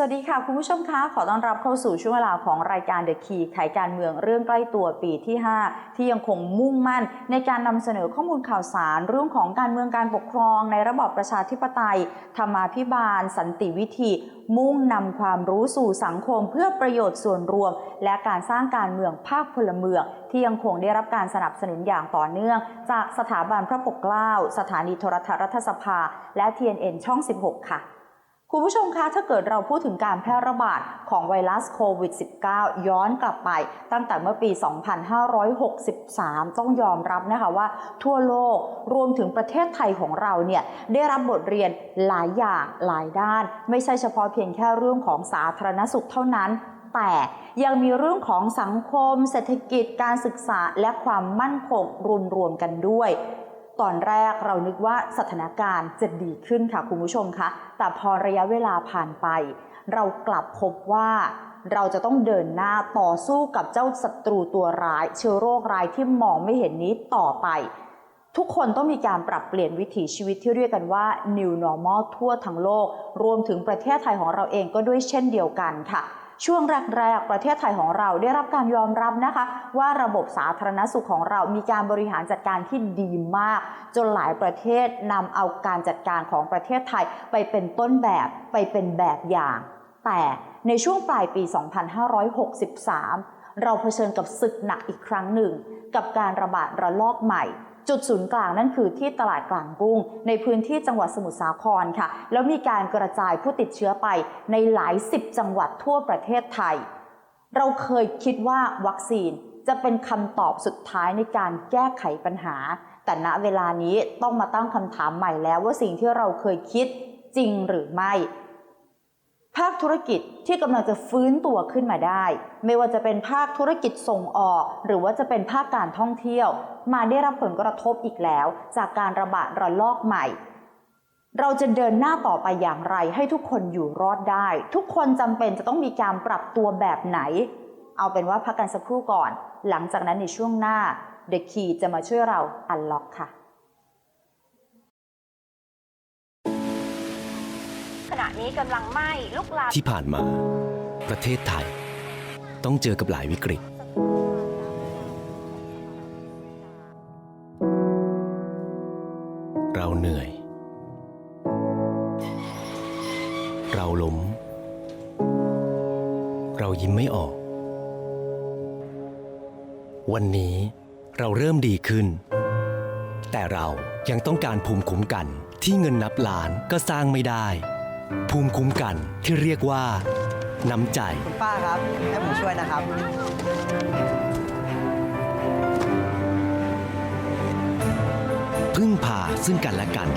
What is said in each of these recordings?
สวัสดีค่ะ คุณผู้ชมคะ ขอต้อนรับเข้าสู่ช่วงเวลาของรายการ The Key ไขการเมืองเรื่องใกล้ตัวปีที่ 5 ที่ยังคงมุ่งมั่น ในการนำเสนอข้อมูลข่าวสาร เรื่องของการเมืองการปกครอง ในระบอบประชาธิปไตย ธรรมาภิบาล สันติวิธี มุ่งนำความรู้สู่สังคมเพื่อประโยชน์ส่วนรวม และการสร้างการเมืองภาคพลเมือง ที่ยังคงได้รับการสนับสนุนอย่างต่อเนื่อง จากสถาบันพระปกเกล้า สถานีโทรทัศน์รัฐสภา และ TNN ช่อง 16 ค่ะ คุณผู้ชมคะ ถ้าเกิดเราพูดถึงการแพร่ระบาดของไวรัสโควิด -19 ย้อนกลับไป ตั้งแต่เมื่อปี 2563 ต้องยอมรับนะคะว่าทั่วโลกรวมถึงประเทศไทยของเราเนี่ยได้รับบทเรียนหลายอย่างหลายด้าน ไม่ใช่เฉพาะเพียงแค่เรื่องของสาธารณสุขเท่านั้นแต่ยังมีเรื่องของสังคม เศรษฐกิจการศึกษาและความมั่นคงรวมๆกันด้วย ตอนแรกเรานึกว่าสถานการณ์จะดีขึ้นค่ะคุณผู้ชมคะแต่พอระยะเวลาผ่านไป เรากลับพบว่าเราจะต้องเดินหน้าต่อสู้กับเจ้าศัตรูตัวร้าย เชื้อโรคร้ายที่มองไม่เห็นนี้ต่อไป ทุกคนต้องมีการปรับเปลี่ยนวิถีชีวิตที่เรียกกันว่า New Normal ทั่วทั้งโลก รวมถึงประเทศไทยของเราเองก็ด้วยเช่นเดียวกันค่ะ ช่วงแรกๆประเทศไทยของเราได้รับการยอมรับนะคะ ว่าระบบสาธารณสุขของเรามีการบริหารจัดการที่ดีมาก จนหลายประเทศนำเอาการจัดการของประเทศไทยไปเป็นต้นแบบไปเป็นแบบอย่าง แต่ในช่วงปลายปี 2563 เราเผชิญกับศึกหนักอีกครั้งหนึ่ง กับการระบาดระลอกใหม่ จุดศูนย์กลางนั่นคือที่ตลาดกลางกุ้ง ในพื้นที่จังหวัดสมุทรสาครค่ะ แล้วมีการกระจายผู้ติดเชื้อไปในหลายสิบจังหวัดทั่วประเทศไทย เราเคยคิดว่าวัคซีนจะเป็นคำตอบสุดท้ายในการแก้ไขปัญหา แต่ณเวลานี้ต้องมาตั้งคำถามใหม่แล้วว่าสิ่งที่เราเคยคิดจริงหรือไม่ ภาคธุรกิจที่กำลังจะฟื้นตัวขึ้นมาได้ ไม่ว่าจะเป็นภาคธุรกิจส่งออก หรือว่าจะเป็นภาคการท่องเที่ยว มาได้รับผลกระทบอีกแล้ว จากการระบาดระลอกใหม่ เราจะเดินหน้าต่อไปอย่างไรให้ทุกคนอยู่รอดได้ ทุกคนจำเป็นจะต้องมีการปรับตัวแบบไหน เอาเป็นว่าพักกันสักครู่ก่อน หลังจากนั้นในช่วงหน้า The Key จะมาช่วยเราอันล็อกค่ะ นี้กำลังไหม้ลุกลามที่ผ่านมา ประเทศไทย ต้องเจอกับหลายวิกฤต เราเหนื่อย เราล้ม เรายิ้มไม่ออก วันนี้เราเริ่มดีขึ้น แต่เรายังต้องการภูมิคุ้มกันที่เงินนับล้านก็สร้างไม่ได้ ภูมิคุ้มกันที่เรียกว่า น้ำใจ คุณป้าครับ ให้ผมช่วยนะครับ พึ่งพาซึ่งกันและกัน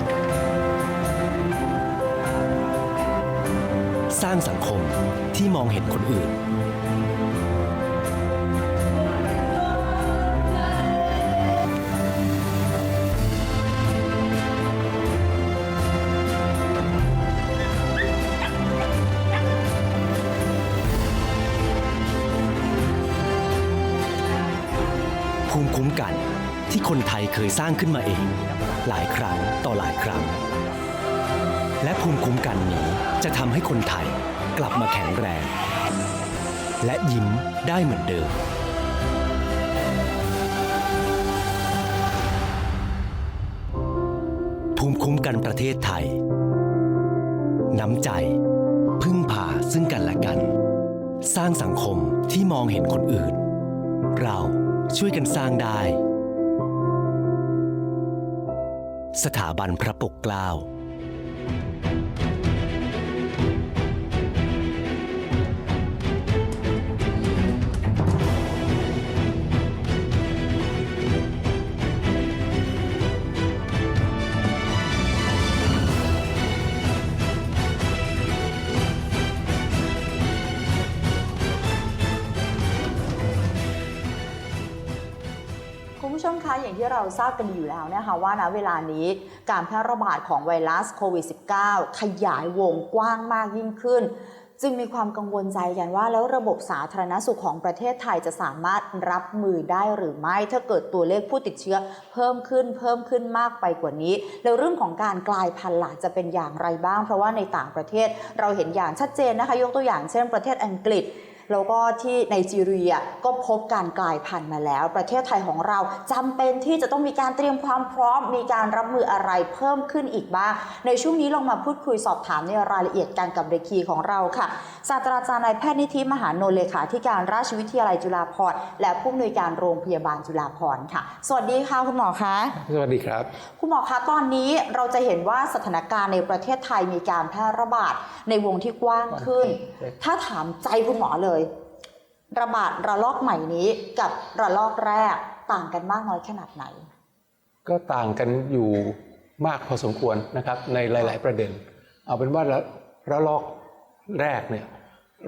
สร้างสังคมที่มองเห็นคนอื่น เคยสร้างขึ้นมาเอง หลายครั้งต่อหลายครั้ง และภูมิคุ้มกันนี้จะทำให้คนไทยกลับมาแข็งแรง และยิ้มได้เหมือนเดิมภูมิคุ้มกันประเทศไทย น้ำใจ พึ่งพาซึ่งกันและกัน สร้างสังคมที่มองเห็นคนอื่น เราช่วยกันสร้างได้ สถาบันพระปกเกล้า คุณผู้ชมคะอย่างที่เราทราบกันอยู่แล้วนะคะว่าณเวลานี้การแพร่ระบาดของไวรัสโควิด -19 ขยายวงกว้างมากยิ่งขึ้น จึงมีความกังวลใจกันว่าแล้วระบบสาธารณสุขของประเทศไทยจะสามารถรับมือได้หรือไม่ ถ้าเกิดตัวเลขผู้ติดเชื้อเพิ่มขึ้นเพิ่มขึ้นมากไปกว่านี้ แล้วเรื่องของการกลายพันธุ์หล่ะจะเป็นอย่างไรบ้าง เพราะว่าในต่างประเทศเราเห็นอย่างชัดเจนนะคะ ยกตัวอย่างเช่นประเทศอังกฤษ แล้วก็ที่ไนจีเรียก็พบการกลายพันธุ์มาแล้ว ประเทศไทยของเราจำเป็นที่จะต้องมีการเตรียมความพร้อม มีการรับมืออะไรเพิ่มขึ้นอีกบ้าง ในช่วงนี้ลองมาพูดคุยสอบถามในรายละเอียดกันกับเดคีของเราค่ะศาสตราจารย์นายแพทย์นิธิมหานนท์เลขาธิการราชวิทยาลัยจุฬาภรณ์และผู้อำนวยการโรงพยาบาลจุฬาภรณ์ค่ะ สวัสดีค่ะคุณหมอคะสวัสดีครับ คุณหมอคะตอนนี้เราจะเห็นว่าสถานการณ์ในประเทศไทยมีการแพร่ระบาดในวงที่กว้างขึ้นใช่ถ้าถามใจคุณหมอเลย ระบาดระลอกใหม่นี้กับระลอกแรกต่างกันมากน้อยขนาดไหน ก็ต่างกันอยู่มากพอสมควรนะครับในหลาย ๆ ประเด็น เอาเป็นว่าระระลอกแรกเนี่ย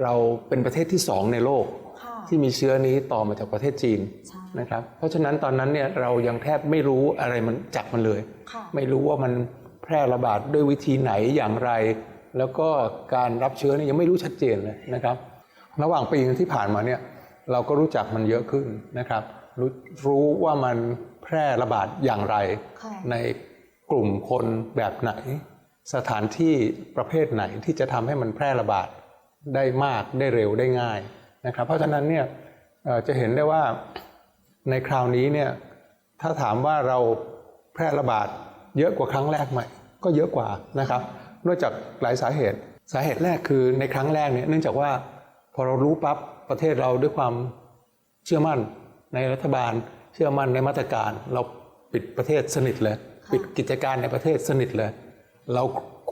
เราเป็นประเทศที่สองในโลกค่ะที่มีเชื้อนี้ต่อมาจากประเทศจีนใช่นะครับ เพราะฉะนั้นตอนนั้นเนี่ยเรายังแทบไม่รู้อะไรมันจับมันเลยค่ะไม่รู้ว่ามันแพร่ระบาดด้วยวิธีไหนอย่างไร แล้วก็การรับเชื้อนี่ยังไม่รู้ชัดเจนเลยนะครับ ระหว่างปีที่ผ่านมาเนี่ยเราก็รู้จักมันเยอะขึ้นนะครับ รู้รู้ว่ามันแพร่ระบาดอย่างไรค่ะในกลุ่มคนแบบไหน สถานที่ประเภทไหนที่จะทำให้มันแพร่ระบาดได้มากได้เร็วได้ง่ายนะครับ เพราะฉะนั้นเนี่ยเอ่อจะเห็นได้ว่าในคราวนี้เนี่ยถ้าถามว่าเราแพร่ระบาดเยอะกว่าครั้งแรกไหมก็เยอะกว่านะครับเนื่องจากหลายสาเหตุ สาเหตุแรกคือในครั้งแรกเนี่ยเนื่องจากว่า พอเรารู้ปั๊บประเทศเราด้วยความเชื่อมั่นในรัฐบาล เชื่อมั่นในมาตรการ เราปิดประเทศสนิทเลยค่ะปิดกิจการในประเทศสนิทเลย เรา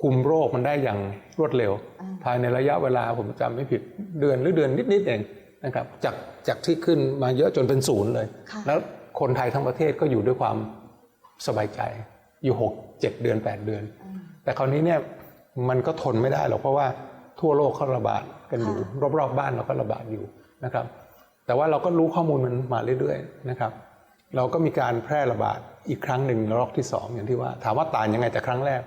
คุมโรคมันได้อย่างรวดเร็วอ่าภายในระยะเวลาผมจำไม่ผิดเดือนหรือเดือนนิดๆเองนะครับจากจากที่ขึ้นมาเยอะจนเป็นศูนย์เลยค่ะแล้วคนไทยทั้งประเทศก็อยู่ด้วยความสบายใจอยู่หกเจ็ดเดือนแปดเดือนอืมแต่คราวนี้เนี่ยมันก็ทนไม่ได้หรอกเพราะว่าทั่วโลกเขาระบาด กันอยู่ค่ะรอบๆบ้านเราก็ระบาดอยู่นะครับ แต่ว่าเราก็รู้ข้อมูลมันมาเรื่อยๆนะครับ เราก็มีการแพร่ระบาดอีกครั้งหนึ่งระลอกที่สองอย่างที่ว่า ถามว่าต่างยังไงจากครั้งแรก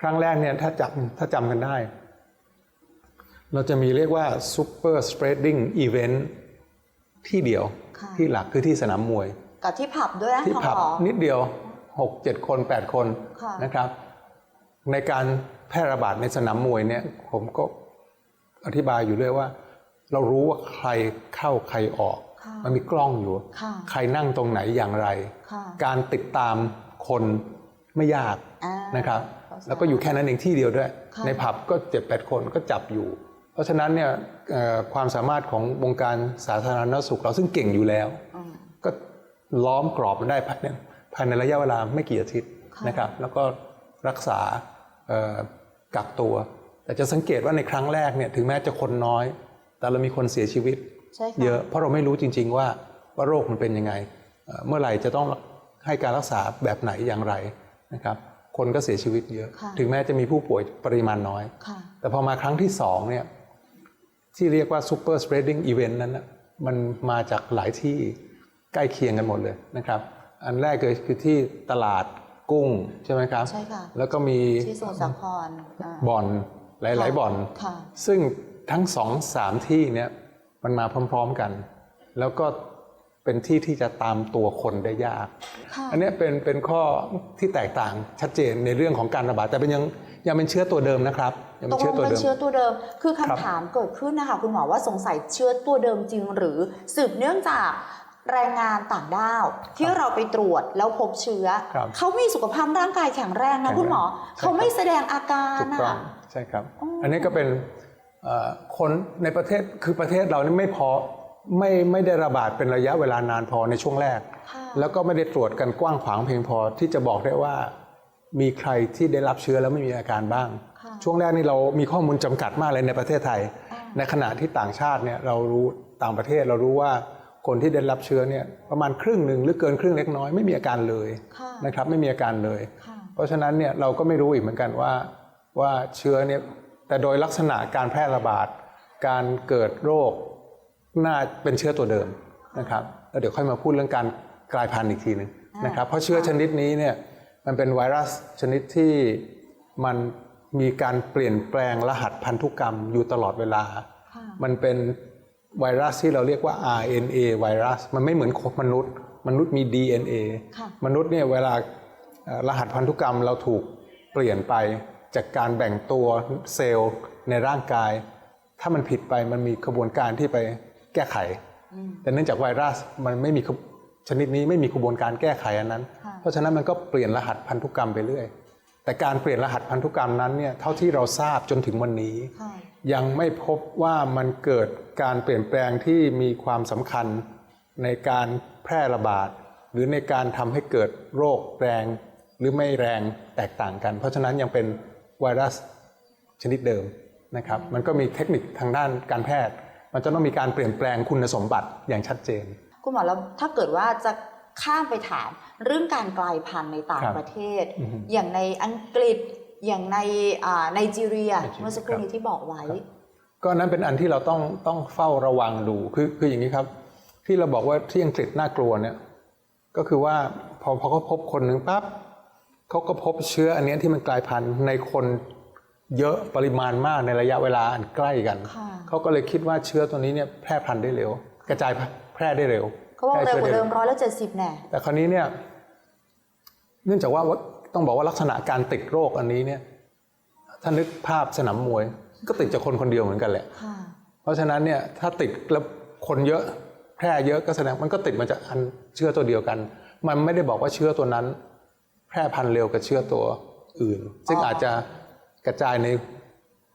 ครั้งแรกเนี่ยถ้าจำถ้าจำกันได้ เราจะมีเรียกว่า super spreading event ที่เดียวค่ะที่หลักคือที่สนามมวย กับที่ผับด้วยนะที่ทองผับหล่อนิดเดียว6 7 คน 8 คนค่ะนะครับ ในการแพร่ระบาดในสนามมวยเนี่ยผมก็ อธิบายอยู่เรื่อยว่า เรารู้ว่าใครเข้าใครออกค่ะมันมีกล้องอยู่ค่ะใครนั่งตรงไหนอย่างไรค่ะการติดตามคนไม่ยากอ่านะครับเข้าใจแล้วก็อยู่แค่นั้นเองที่เดียวด้วยค่ะในผับก็เจ็ดแปดคนก็จับอยู่ เพราะฉะนั้นเนี่ยเอ่อความสามารถของวงการสาธารณสุขเราซึ่งเก่งอยู่แล้วอืมก็ล้อมกรอบมันได้ภายในภายในระยะเวลาไม่กี่อาทิตย์ค่ะนะครับ แล้วก็รักษาเอ่อกักตัว แต่จะสังเกตว่าในครั้งแรกเนี่ยถึงแม้จะคนน้อย แต่เรามีคนเสียชีวิตใช่ค่ะเยอะเพราะเราไม่รู้จริง ๆ ว่าว่าโรคมันเป็นยังไงเอ่อเมื่อไหร่จะต้องให้การรักษาแบบไหนอย่างไรนะครับ คนก็เสียชีวิตเยอะค่ะถึงแม้จะมีผู้ป่วยปริมาณน้อยค่ะแต่พอมาครั้งที่สองเนี่ยที่เรียกว่า super spreading event นั้นนะมันมาจากหลายที่ใกล้เคียงกันหมดเลยนะครับ อันแรกเลยคือที่ตลาดกุ้งใช่ไหมครับ ใช่ค่ะ แล้วก็มีที่สมุทรสาครอ่าบ่อน หลาย ๆบ่อนค่ะซึ่งทั้งสองสามที่เนี่ยมันมาพร้อม ๆกัน แล้วก็เป็นที่ที่จะตามตัวคนได้ยากค่ะอันเนี้ยเป็นเป็นข้อที่แตกต่างชัดเจนในเรื่องของการระบาด แต่เป็นยังยังเป็นเชื้อตัวเดิมนะครับยังตเป็นกลเชื้องตัวเป็นเดิมเชื้อตัวเดิม คือครัคำบถามเกิดขึ้นนะคะคุณหมอว่าสงสัยเชื้อตัวเดิมจริง หรือสืบเนื่องจากแรงงานต่างด้าวที่เราไปตรวจแล้วพบเชื้อครับเขามีสุขภาพร่างกายแข็งแรงนะแข็งแรงคุณหมอใช่เขาไม่ครับแสดงอาการถูกต้องอะใช่ครับอ๋ออัอันนี้ก็เป็นเอ่อคนในประเทศคือประเทศเรานี่ไม่พอไม่ไม่ได้ระบาดเป็นระยะเวลานานพอในช่วงแรกค่ะแล้วก็ไม่ได้ตรวจกันกว้างขวางเพียงพอที่จะบอกได้ว่า มีใครที่ได้รับเชื้อแล้วไม่มีอาการบ้างค่ะช่วงแรกนี่เรามีข้อมูลจำกัดมากเลยในประเทศไทยอ่าในขณะที่ต่างชาติเนี่ยเรารู้ต่างประเทศเรารู้ว่าคนที่ได้รับเชื้อเนี่ยประมาณครึ่งหนึ่งหรือเกินครึ่งเล็กน้อยไม่มีอาการเลยค่ะนะครับไม่มีอาการเลยค่ะเพราะฉะนั้นเนี่ยเราก็ไม่รู้อีกเหมือนกันว่า ว่าเชื้อเนี่ยแต่โดยลักษณะการแพร่ระบาด การเกิดโรคน่าเป็นเชื้อตัวเดิมนะครับแล้วเดี๋ยวค่อยมาพูดเรื่องการกลายพันธุ์อีกทีหนึงอ่านนะครับเพราะเชื้อชนิดนี้เนี่ยมันเป็นไวรัสชนิดที่มันมีการเปลี่ยนแปลงรหัสพันธุกรรมอยู่ตลอดเวลาค่ะมันเป็นไวรัสที่เราเรียกว่า RNA ไวรัส มันไม่เหมือนคนมนุษย์ มนุษย์มี DNA ค่ะมนุษย์เนี่ยเวลาเอ่อรหัสพันธุกรรมเราถูกเปลี่ยนไป จากการแบ่งตัวเซลล์ในร่างกาย ถ้ามันผิดไปมันมีกระบวนการที่ไปแก้ไข แต่เนื่องจากไวรัสมันไม่มีขบชนิดนี้ไม่มีกระบวนการแก้ไขอันนั้นค่ะเพราะฉะนั้นมันก็เปลี่ยนรหัสพันธุกรรมไปเรื่อย แต่การเปลี่ยนรหัสพันธุกรรมนั้นเนี่ยเท่าที่เราทราบจนถึงวันนี้ค่ะยังไม่พบว่ามันเกิดการเปลี่ยนแปลงที่มีความสำคัญในการแพร่ระบาด หรือในการทำให้เกิดโรคแรงหรือไม่แรงแตกต่างกัน เพราะฉะนั้นยังเป็น ไวรัสชนิดเดิมนะครับมันก็มีเทคนิคทางด้านการแพทย์ มันจะต้องมีการเปลี่ยนแปลงคุณสมบัติอย่างชัดเจน คุณหมอแล้วถ้าเกิดว่าจะข้ามไปถามเรื่องการกลายพันธุ์ในต่างครับประเทศอือฮึอย่างในอังกฤษอย่างในอ่าไนจีเรียไนจีเรียเมื่อสักครู่นี้ที่บอกไว้ ก็นั้นเป็นอันที่เราต้องต้องเฝ้าระวังดูคือคืออย่างนี้ครับ ที่เราบอกว่าที่อังกฤษน่ากลัวเนี่ยก็คือว่าพอพอเขาพบคนหนึ่งปั๊บ เขาก็พบเชื้ออันเนี้ยที่มันกลายพันธุ์ในคนเยอะปริมาณมากในระยะเวลาอันใกล้กันค่ะเขาก็เลยคิดว่าเชื้อตัวนี้เนี่ยแพร่พันธุ์ได้เร็ว กระจายแพร่ได้เร็วเขาบอกแพเร็วชื้อกว่าได้เดิมร้อยละเจ็ดสิบแน่แต่คราวนี้เนี่ยเนื่องจากว่าต้องบอกว่าลักษณะการติดโรคอันนี้เนี่ยถ้านึกภาพสนามมวย ก็ติดจากคนคนเดียวเหมือนกันแหละค่ะเพราะฉะนั้นเนี่ยถ้าติดแล้วคนเยอะแพร่เยอะก็แสดงมันก็ติดมาจากอันเชื้อตัวเดียวกัน มันไม่ได้บอกว่าเชื้อตัวนั้น แพร่พันธุ์เร็วกับเชื้อตัวอื่น ซึ่งอ๋อออาจจะกระจายใน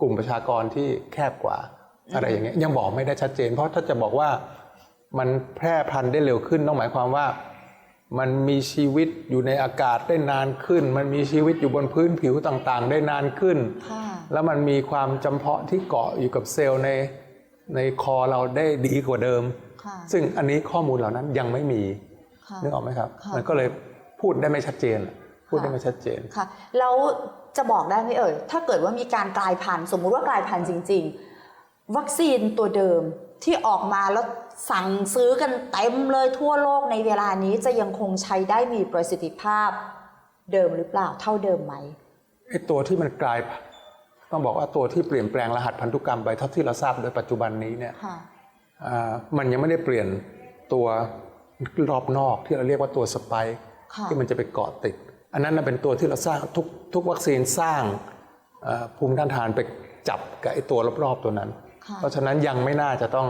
กลุ่มประชากรที่แคบกว่า อะไรอย่างเงี้ยยังบอกไม่ได้ชัดเจน เพราะถ้าจะบอกว่ามันแพร่พันธุ์ได้เร็วขึ้นต้องหมายความว่า มันมีชีวิตอยู่ในอากาศได้นานขึ้น มันมีชีวิตอยู่บนพื้นผิวต่างๆ ได้นานขึ้นค่ะแล้วมันมีความจำเพาะที่เกาะอยู่กับเซลล์ในในคอเราได้ดีกว่าเดิมค่ะซึ่งอันนี้ข้อมูลเหล่านั้นยังไม่มีค่ะนึกออกไหมครับค่ะมันก็เลยพูดได้ไม่ชัดเจน พูดได้ค่ะไม่ชัดเจนค่ะแล้วจะบอกได้ไหมเอ่ยถ้าเกิดว่ามีการกลายพันธุ์สมมุติว่ากลายพันธุ์จริง ๆ วัคซีนตัวเดิมที่ออกมาแล้วสั่งซื้อกันเต็มเลยทั่วโลกในเวลานี้จะยังคงใช้ได้มีประสิทธิภาพเดิมหรือเปล่าเท่าเดิมไหมไอ้ตัวที่มันกลายต้องบอกว่าตัวที่เปลี่ยนแปลงรหัสพันธุกรรมไปเท่าที่เราทราบโดยปัจจุบันนี้เนี่ยค่ะอ่ามันยังไม่ได้เปลี่ยนตัวรอบนอกที่เราเรียกว่าตัวสไปค์ค่ะที่มันจะไปเกาะติด อันนั้นนะเป็นตัวที่เราสร้างทุกทุกวัคซีนสร้างเอ่อภูมิต้านทานไปจับกับไอ้ตัวรอบๆตัวนั้นค่ะเพราะฉะนั้นยังไม่น่าจะต้อง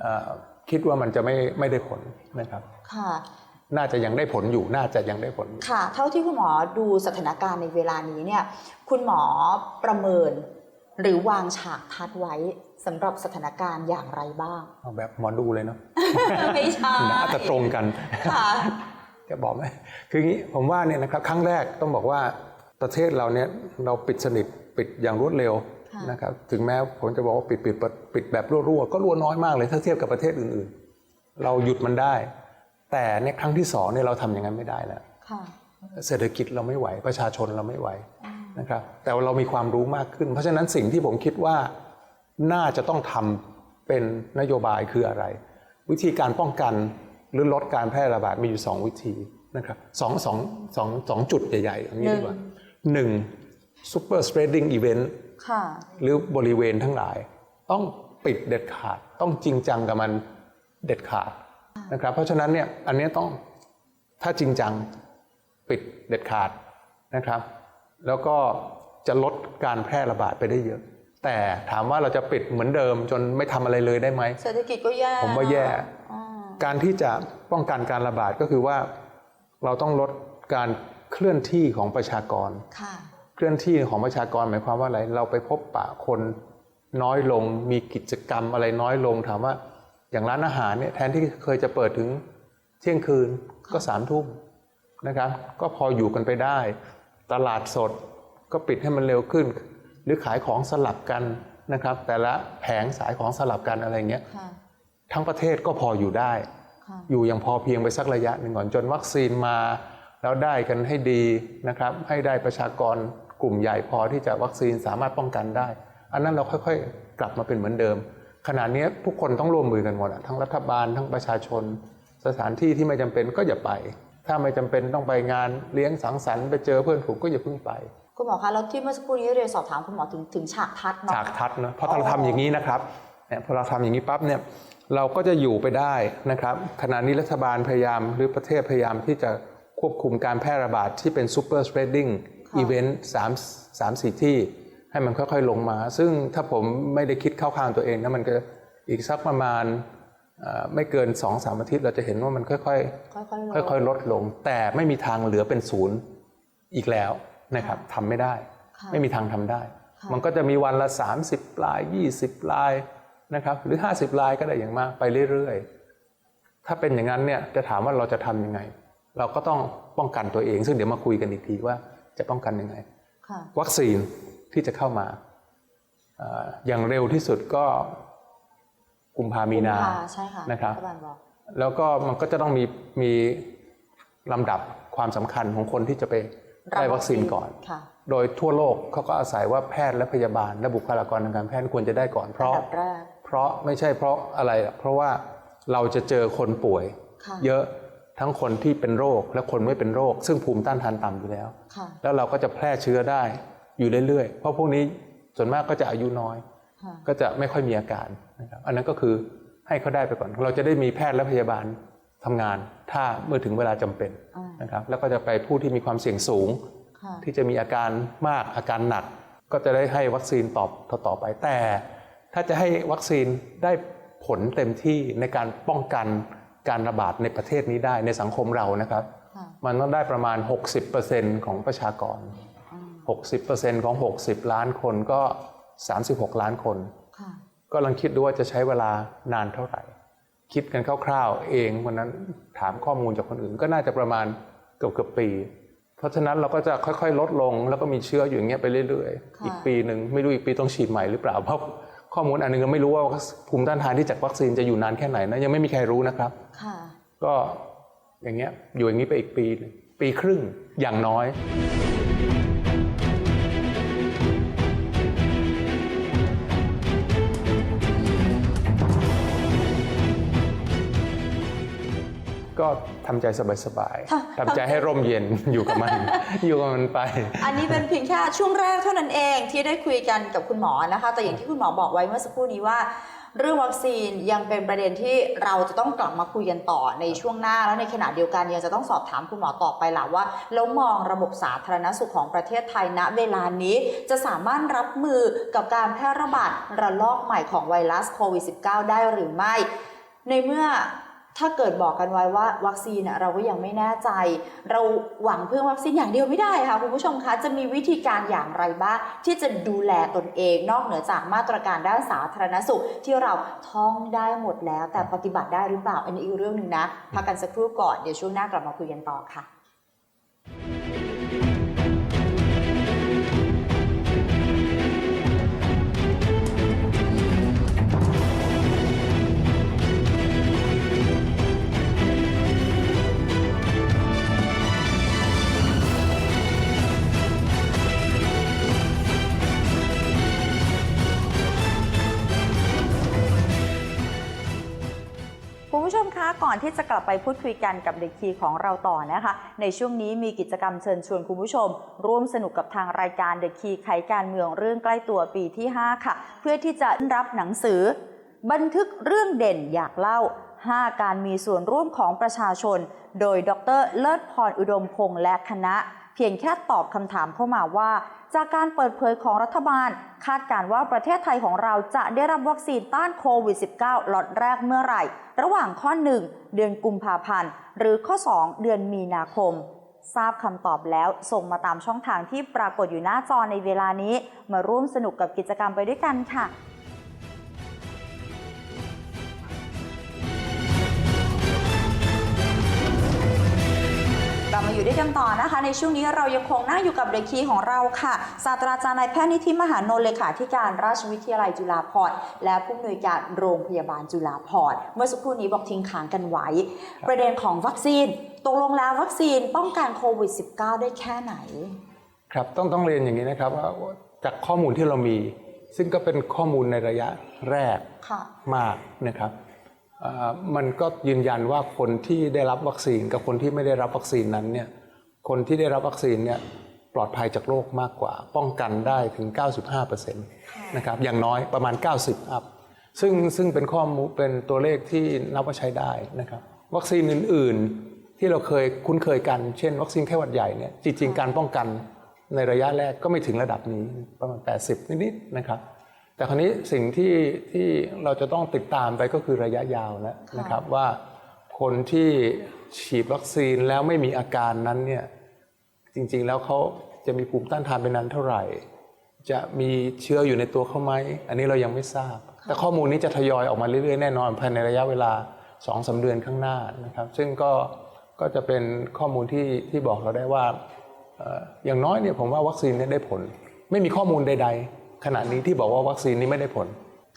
เออคิดว่ามันจะไม่ไม่ได้ผลนะครับค่ะน่าจะยังได้ผลอยู่ น่าจะยังได้ผลอยู่ค่ะ เท่าที่คุณหมอดูสถานการณ์ในเวลานี้เนี่ย คุณหมอประเมิน หรือวางฉากทัดไว้สำหรับสถานการณ์อย่างไรบ้าง เอาแบบหมอดูเลยเนาะ ไม่ใช่น่าจะตรงกัน ค่ะ จะบอกไหมคืออย่างนี้ผมว่าเนี่ยนะครับครั้งแรกต้องบอกว่าประเทศเราเนี่ยเราปิดสนิทปิดอย่างรวดเร็วค่ะนะครับถึงแม้ผมจะบอกว่าปิดปิดปิดแบบรั่วๆก็รั่วน้อยมากเลยถ้าเทียบกับประเทศอื่นๆ เราหยุดมันได้ แต่ในครั้งที่สองเนี่ยเราทำอย่างนั้นไม่ได้แล้วค่ะเศรษฐกิจเราไม่ไหวประชาชนเราไม่ไหวนะครับแต่ว่าเรามีความรู้มากขึ้น เพราะฉะนั้นสิ่งที่ผมคิดว่าน่าจะต้องทำเป็นนโยบายคืออะไร วิธีการป้องกัน หรือลดการแพร่ระบาดมีอยู่ 2 วิธีนะครับสองสองสองสองจุดใหญ่ๆอย่างนี้ดีกว่าหนึ่ง super spreading event ค่ะหรือบริเวณทั้งหลาย ต้องปิดเด็ดขาดต้องจริงจังกับมันเด็ดขาดนะครับเพราะฉะนั้นเนี่ยอันเนี้ยต้องถ้าจริงจังปิดเด็ดขาดนะครับ แล้วก็จะลดการแพร่ระบาดไปได้เยอะ แต่ถามว่าเราจะปิดเหมือนเดิมจนไม่ทำอะไรเลยได้ไหมเศรษฐกิจก็แย่ผมว่าแย่อ๋อ การที่จะป้องกันการระบาดก็คือว่าเราต้องลดการเคลื่อนที่ของประชากรค่ะเคลื่อนที่ของประชากรหมายความว่าอะไร เราไปพบปะคนน้อยลง มีกิจกรรมอะไรน้อยลง ถามว่าอย่างร้านอาหารเนี่ยแทนที่เคยจะเปิดถึงเที่ยงคืนก็สามทุ่มนะครับ ก็พออยู่กันไปได้ ตลาดสดก็ปิดให้มันเร็วขึ้น หรือขายของสลับกันนะครับ แต่ละแผงสายของสลับกันอะไรเงี้ยค่ะ ทั้งประเทศก็พออยู่ได้ค่ะอยู่อย่างพอเพียงไปสักระยะหนึ่งก่อนจนวัคซีนมาแล้วได้กันให้ดีนะครับ ให้ได้ประชากรกลุ่มใหญ่พอที่จะวัคซีนสามารถป้องกันได้ อันนั้นเราค่อยๆ กลับมาเป็นเหมือนเดิม ขณะนี้ทุกคนต้องร่วมมือกันหมดอะทั้งรัฐบาลทั้งประชาชน สถานที่ที่ไม่จำเป็นก็อย่าไป ถ้าไม่จำเป็นต้องไปงานเลี้ยงสังสรรค์ไปเจอเพื่อนฝูงก็อย่าเพิ่งไป คุณหมอคะแล้วที่เมื่อสักครู่นี้เรียนสอบถามคุณหมอถึงถึงฉากทัดเนาะฉากทัดนะเพราะอ๋อเราทำอย่างนี้นะครับเนี่ยพอเราทำอย่างนี้ปั๊บเนี่ย เราก็จะอยู่ไปได้นะครับขณะนี้รัฐบาลพยายามหรือประเทศพยายามที่จะควบคุมการแพร่ระบาดที่เป็น super spreading ค่ะ event สามสามสี่ที่ ให้มันค่อยๆลงมา ซึ่งถ้าผมไม่ได้คิดเข้าข้างตัวเองนะมันก็อีกสักประมาณเอ่อไม่เกิน2อสามอาทิตย์เราจะเห็นว่ามันค่อยๆค่อยๆลงค่อยๆลดลง แต่ไม่มีทางเหลือเป็นศูนย์อีกแล้วนะครับทำไม่ได้ค่ะไม่มีทางทำได้ค่ะมันก็จะมีวันละ 30ลาย 20ลาย นะครับหรือ 50 ลายก็ได้อย่างมากไปเรื่อยๆ ถ้าเป็นอย่างนั้นเนี่ยจะถามว่าเราจะทำยังไง เราก็ต้องป้องกันตัวเอง ซึ่งเดี๋ยวมาคุยกันอีกทีว่าจะป้องกันยังไงค่ะวัคซีนที่จะเข้ามาเอ่ออย่างเร็วที่สุดก็กุมภามีนากุภใช่ค่ะนะครับฐบาลบอกแล้วก็มันก็จะต้องมีมีลำดับความสำคัญของคนที่จะไปได้วัคซีนก่อนค่ะโดยทั่วโลกเขาก็อาศัยว่าแพทย์และพยาบาล และบุคลากรทางการแพทย์ควรจะได้ก่อนเพอันราะดับแรก เพราะไม่ใช่เพราะอะไรหรอกเพราะว่าเราจะเจอคนป่วยค่ะเยอะทั้งคนที่เป็นโรคและคนไม่เป็นโรค ซึ่งภูมิต้านทานต่ำอยู่แล้วค่ะแล้วเราก็จะแพร่เชื้อได้อยู่เรื่อยๆ เพราะพวกนี้ส่วนมากก็จะอายุน้อยค่ะก็จะไม่ค่อยมีอาการนะครับอันนั้นก็คือให้เขาได้ไปก่อน เราจะได้มีแพทย์และพยาบาลทำงาน ถ้าเมื่อถึงเวลาจำเป็นอ่านนะครับแล้วก็จะไปผู้ที่มีความเสี่ยงสูงค่ะที่จะมีอาการมากอาการหนัก ก็จะได้ให้วัคซีนตอบต่อๆไปแต่ ถ้าจะให้วัคซีนได้ผลเต็มที่ในการป้องกันการระบาดในประเทศนี้ได้ในสังคมเรานะครับค่ะมันต้องได้ประมาณ 60%ของประชากรอืม60%ของ 60 ล้านคนก็ 36 ล้านคนค่ะก็ลองคิดดูว่าจะใช้เวลานานเท่าไหร่ คิดกันคร่าวๆเองวันนั้นถามข้อมูลจากคนอื่นก็น่าจะประมาณเกือบเกือบๆปี เพราะฉะนั้นเราก็จะค่อยๆ ลดลงแล้วก็มีเชื้ออยู่อย่างเงี้ยไปเรื่อยค่ะๆอีกปีหนึ่งไม่รู้อีกปีต้องฉีดใหม่หรือเปล่าเพราะ ข้อมูลอันหนึงก็ไม่รู้ว่าภูมิต้านทานที่จากวัคซีนจะอยู่นานแค่ไหนนะยังไม่มีใครรู้นะครับค่ะก็อย่างเงี้ยอยู่อย่างนี้ไปอีกปีหนึ่งปีครึ่งอย่างน้อย ทำใจสบายค่ะๆทำใจให้ร่มเย็นอยู่กับมัน อยู่กับมันไป อันนี้เป็นเพียงแค่ช่วงแรกเท่านั้นเองที่ได้คุยกันกับคุณหมอนะคะ แต่อย่างที่คุณหมอบอกไว้เมื่อสักครู่นี้ว่า เรื่องวัคซีนยังเป็นประเด็นที่เราจะต้องกลับมาคุยกันต่อในช่วงหน้าแล้วในขณะเดียวกันยังจะต้องสอบถามคุณหมอต่อไปล่ะว่าแล้วมองระบบสาธารณสุขของประเทศไทยณเวลานี้จะสามารถรับมือกับการแพร่ระบาดระลอกใหม่ของไวรัสโควิด -19 ได้หรือไม่ ในเมื่อ ถ้าเกิดบอกกันไว้ว่าวัคซีนเราก็ยังไม่แน่ใจ เราหวังเพื่อวัคซีนอย่างเดียวไม่ได้ค่ะคุณผู้ชมคะจะมีวิธีการอย่างไรบ้างที่จะดูแลตนเอง นอกเหนือจากมาตรการด้านสาธารณสุข ที่เราท่องได้หมดแล้ว แต่ปฏิบัติได้หรือเปล่าอันนี้อีกเรื่องหนึ่งนะพักกันสักครู่ก่อนเดี๋ยวช่วงหน้ากลับมาคุยกันต่อค่ะ คุณผู้ชมคะก่อนที่จะกลับไปพูดคุยกันกับเด็กคีของเราต่อนะคะ ในช่วงนี้มีกิจกรรมเชิญชวนคุณผู้ชม ร่วมสนุกกับทางรายการเด็กคีไขการเมืองเรื่องใกล้ตัวปีที่ 5 ค่ะ เพื่อที่จะรับหนังสือ บันทึกเรื่องเด่นอยากเล่า 5 การมีส่วนร่วมของประชาชน โดยดรเลิศพรอุดมพงษ์และคณะ เพียงแค่ตอบคำถามเข้ามาว่า จากการเปิดเผยของรัฐบาล คาดการว่าประเทศไทยของเราจะได้รับวัคซีนต้านโควิด -19 ล็อตแรกเมื่อไหร่ ระหว่างข้อ 1 เดือนกุมภาพันธ์ หรือข้อ 2 เดือนมีนาคมทราบคำตอบแล้วส่งมาตามช่องทางที่ปรากฏอยู่หน้าจอในเวลานี้ มาร่วมสนุกกับกิจกรรมไปด้วยกันค่ะ ลับมาอยู่ด้วยกันต่อนะคะ ในช่วงนี้เรายังคงนั่งอยู่กับเด็กคีของเราค่ะศาสตราจารย์นายแพทย์นิธิมหานนท์เลขาธิการราชวิทยาลัยจุฬาภรณ์และผู้อำนวยการโรงพยาบาลจุฬาภรณ์เมื่อสักครู่นี้บอกทิ้งค้างกันไว้ ประเด็นของวัคซีนตกลงแล้ววัคซีนป้องกันโควิด -19 ได้แค่ไหน ครับต้องต้องเรียนอย่างนี้นะครับว่าจากข้อมูลที่เรามี ซึ่งก็เป็นข้อมูลในระยะแรกค่ะมากนะครับเอ่อ มันก็ยืนยันว่าคนที่ได้รับวัคซีนกับคนที่ไม่ได้รับวัคซีนนั้นเนี่ยคนที่ได้รับวัคซีนเนี่ยปลอดภัยจากโรคมากกว่า ป้องกันได้ถึง 95%นะครับอย่างน้อยประมาณ 90 อัพซึ่งซึ่งเป็นข้อมูลเป็นตัวเลขที่นับว่าใช้ได้นะครับวัคซีนอื่น ๆ ที่เราเคยคุ้นเคยกัน เช่น วัคซีนไข้หวัดใหญ่เนี่ยจริง ๆ การป้องกันในระยะแรกก็ไม่ถึงระดับนี้ประมาณ 80 นิด ๆ นะครับ แต่คราวนี้สิ่งที่ที่เราจะต้องติดตามไปก็คือระยะยาวแล้วนะครับว่าคนที่ฉีดวัคซีนแล้วไม่มีอาการนั้นเนี่ยจริงๆแล้วเขาจะมีภูมิต้านทานเป็นนั้นเท่าไหร่ จะมีเชื้ออยู่ในตัวเขาไหมอันนี้เรายังไม่ทราบ แต่ข้อมูลนี้จะทยอยออกมาเรื่อยๆแน่นอนภายในระยะเวลา2อสาเดือนข้างหน้านะครับ ซึ่งก็ก็จะเป็นข้อมูลที่ที่บอกเราได้ว่าเอ่ออย่างน้อยเนี่ยผมว่าวัคซีนเนี่ยได้ผล ไม่มีข้อมูลใด ๆ ขณะนี้ที่บอกว่าวัคซีนนี้ไม่ได้ผล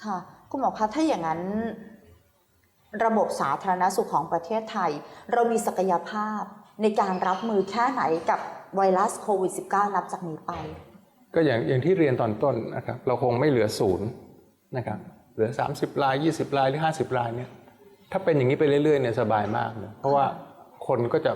ค่ะ คุณหมอคะถ้าอย่างนั้น ระบบสาธารณสุขของประเทศไทย เรามีศักยภาพในการรับมือแค่ไหนกับไวรัสโควิด -19 นับจากนี้ไป ก็อย่างอย่างที่เรียนตอนต้นนะครับ เราคงไม่เหลือศูนย์นะครับ เหลือ 30ราย20รายหรือ 50รายเนี่ย ถ้าเป็นอย่างนี้ไปเรื่อยๆเนี่ยสบายมากเลยเพราะว่าคนก็จะ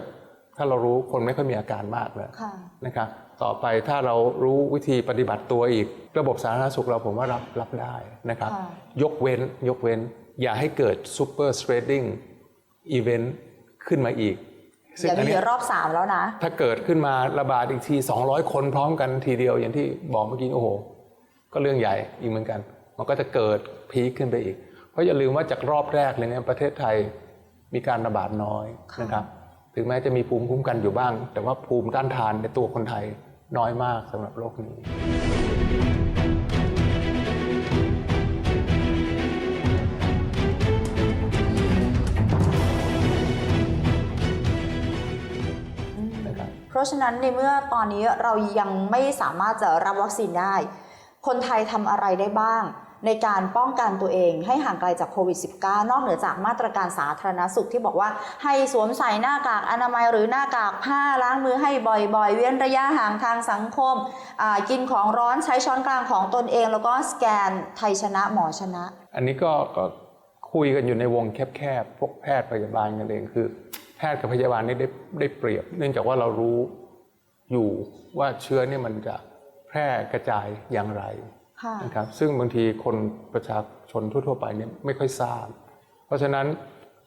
ถ้าเรารู้คนไม่ค่อยมีอาการมากเลยค่ะนะครับ ต่อไปถ้าเรารู้วิธีปฏิบัติตัวอีก ระบบสาธารณสุขเราผมว่ารับรับได้นะครับค่ะยกเว้นยกเว้น อย่าให้เกิด super spreading event ขึ้นมาอีกเดี๋ยวอันมีเนี้ยรอบสามแล้วนะ ถ้าเกิดขึ้นมาระบาดอีกที 200 คนพร้อมกันทีเดียวอย่างที่บอกเมื่อกี้โอ้โห ก็เรื่องใหญ่อีกเหมือนกัน มันก็จะเกิดพีคขึ้นไปอีก เพราะอย่าลืมว่าจากรอบแรกเลยเนี่ยประเทศไทยมีการระบาดน้อยนะครับ ถึงแม้จะมีภูมิคุ้มกันอยู่บ้าง แต่ว่าภูมิต้านทานในตัวคนไทย น้อยมากสำหรับโรคนี้ เพราะฉะนั้นในเมื่อตอนนี้เรายังไม่สามารถจะรับวัคซีนได้ คนไทยทำอะไรได้บ้าง ในการป้องกันตัวเองให้ห่างไกลจากโควิด -19 นอกเหนือจากมาตรการสาธารณสุขที่บอกว่า ให้สวมใส่หน้ากากอนามัยหรือหน้ากากผ้าล้างมือให้บ่อยๆ เว้นระยะห่างทางสังคม กินของร้อนใช้ช้อนกลางของตนเอง แล้วก็สแกนไทยชนะหมอชนะ อันนี้ก็คุยกันอยู่ในวงแคบๆพวกแพทย์พยาบาลกันเองคือ แพทย์กับพยาบาลนี่ได้ได้เปรียบ เนื่องจากว่าเรารู้อยู่ว่าเชื้อเนี่ยมันจะแพร่กระจายอย่างไร นะครับซึ่งบางทีคนประชาชนทั่ว ๆ ไปเนี่ยไม่ค่อยทราบ เพราะฉะนั้น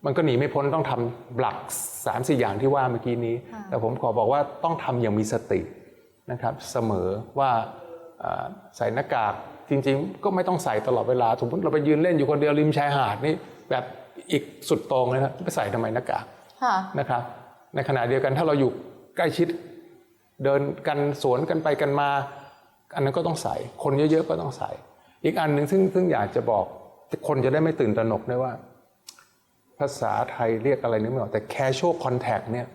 มันก็หนีไม่พ้นต้องทำหลัก3ามสี่อย่างที่ว่าเมื่อกี้นี้ค่ะแต่ผมขอบอกว่าต้องทำอย่างมีสตินะครับเสมอว่าอ่าใส่หน้ากากจริงๆ ก็ไม่ต้องใส่ตลอดเวลาสมมติเราไปยืนเล่นอยู่คนเดียวริมชายหาดนี่แบบอีกสุดโตรงเลยนะไปใส่ทำไมหน้ากากค่ะนะครับในขณะเดียวกันถ้าเราอยู่ใกล้ชิดเดินกันสวนกันไปกันมา อันนั้นก็ต้องใส่ คนเยอะๆก็ต้องใส่ อีกอันหนึ่งซึ่งซึ่งอยากจะบอกคนจะได้ไม่ตื่นตระหนกด้วยว่า ภาษาไทยเรียกอะไรนึกไม่ออกแต่ casual contact เนี่ย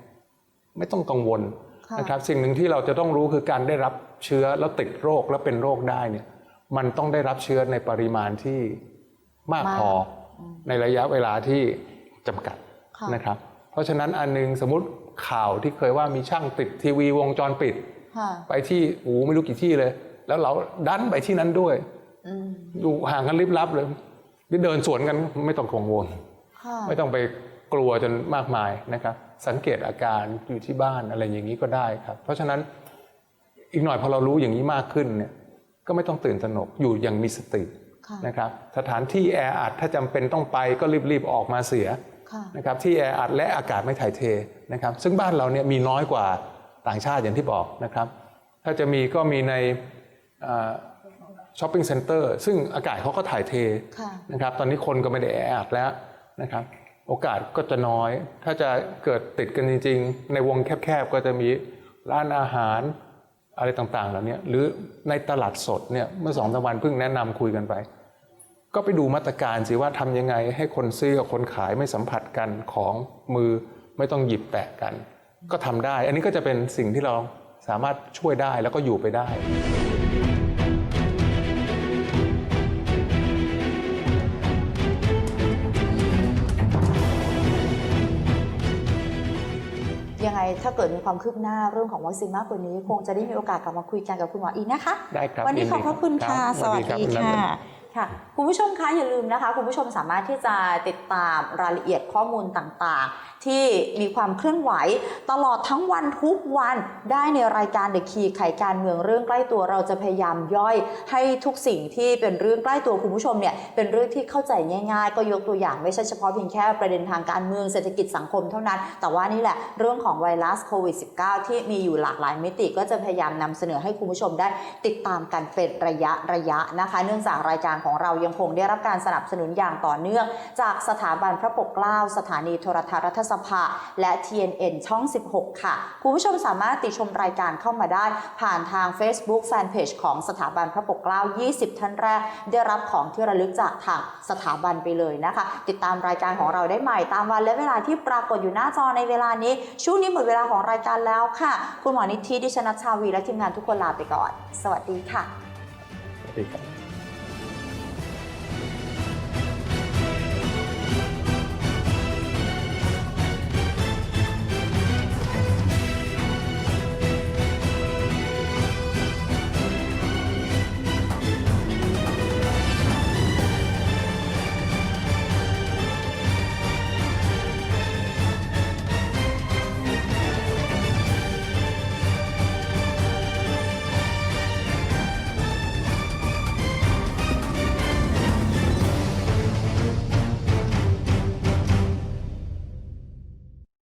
ไม่ต้องกังวลค่ะนะครับสิ่งหนึ่งที่เราจะต้องรู้คือการได้รับเชื้อแล้วติดโรคแล้วเป็นโรคได้เนี่ยมันต้องได้รับเชื้อในปริมาณที่มากพอในระยะเวลาที่จำกัดค่ะนะครับ เพราะฉะนั้นอันหนึงสมมติข่าวที่เคยว่ามีช่างติดทีวีวงจรปิดค่ะ ไปที่โอ้ไม่รู้กี่ที่เลย แล้วเราดันไปที่นั้นด้วยอืมอยู่ห่างกันลิบลับเลยนี่เดินสวนกันไม่ต้องกังวลค่ะไม่ต้องไปกลัวจนมากมายนะครับ สังเกตอาการอยู่ที่บ้านอะไรอย่างนี้ก็ได้ครับ เพราะฉะนั้นอีกหน่อยพอเรารู้อย่างนี้มากขึ้นเนี่ยก็ไม่ต้องตื่นตระหนกอยู่อย่างมีสติค่ะนะครับสถานที่แออัดถ้าจำเป็นต้องไปก็รีบๆออกมาเสียค่ะนะครับที่แออัดและอากาศไม่ถ่ายเทนะครับ ซึ่งบ้านเราเนี่ยมีน้อยกว่า ต่างชาติอย่างที่บอกนะครับ ถ้าจะมีก็มีในช้อปปิ้งเซ็นเตอร์ซึ่งอากาศเขาก็ถ่ายเทค่ะนะครับ ตอนนี้คนก็ไม่ได้แออัดแล้วนะครับ โอกาสก็จะน้อย ถ้าจะเกิดติดกันจริง ๆ ในวงแคบๆ ก็จะมีร้านอาหารอะไรต่างๆเหล่านี้หรือในตลาดสดเนี่ยเมื่อสองสามวันเพิ่งแนะนำคุยกันไป ก็ไปดูมาตรการสิว่าทำยังไงให้คนซื้อกับคนขายไม่สัมผัสกันของมือไม่ต้องหยิบแตะกัน ก็ทำได้ อันนี้ก็จะเป็นสิ่งที่เราสามารถช่วยได้แล้วก็อยู่ไปได้ ยังไงถ้าเกิดมีความคืบหน้าเรื่องของวัคซีนมากกว่านี้ คงจะได้มีโอกาสกลับมาคุยกันกับคุณหมออีกนะคะ ได้ครับ วันนี้ยินขดีอบพระคุณรับค่ะรับสวัสรับดีณนันค่ะท์ ค่ะคุณผู้ชมคะอย่าลืมนะคะ คุณผู้ชมสามารถที่จะติดตามรายละเอียดข้อมูลต่างๆ ที่มีความเคลื่อนไหว ตลอดทั้งวันทุกวันได้ในรายการ The Key ไขการเมืองเรื่องใกล้ตัวเราจะพยายามย่อยให้ทุกสิ่งที่เป็นเรื่องใกล้ตัวคุณผู้ชมเนี่ยเป็นเรื่องที่เข้าใจง่ายๆ ก็ยกตัวอย่างไม่ใช่เฉพาะเพียงแค่ประเด็นทางการเมืองเศรษฐกิจสังคมเท่านั้น แต่ว่านี่แหละเรื่องของไวรัสโควิด -19 ที่มีอยู่หลากหลายมิติก็จะพยายามนำเสนอให้คุณผู้ชมได้ติดตามกันเป็นระยะระยะนะคะ เนื่องจากรายการของเรายังคงได้รับการสนับสนุนอย่างต่อเนื่อง จากสถาบันพระปกเกล้า สถานีโทรทัศน์รัฐสภา และ TNN ช่อง 16 ค่ะ คุณผู้ชมสามารถติชมรายการเข้ามาได้ ผ่านทาง Facebook Fanpage ของสถาบันพระปกเกล้า 20 ท่านแรก ได้รับของที่ระลึกจากทางสถาบันไปเลยนะคะ ติดตามรายการของเราได้ใหม่ตามวันและเวลาที่ปรากฏอยู่หน้าจอในเวลานี้ ช่วงนี้หมดเวลาของรายการแล้วค่ะ คุณหมอนิธิดิชนัชชาวีและทีมงานทุกคนลาไปก่อน สวัสดีค่ะ สวัสดีครับ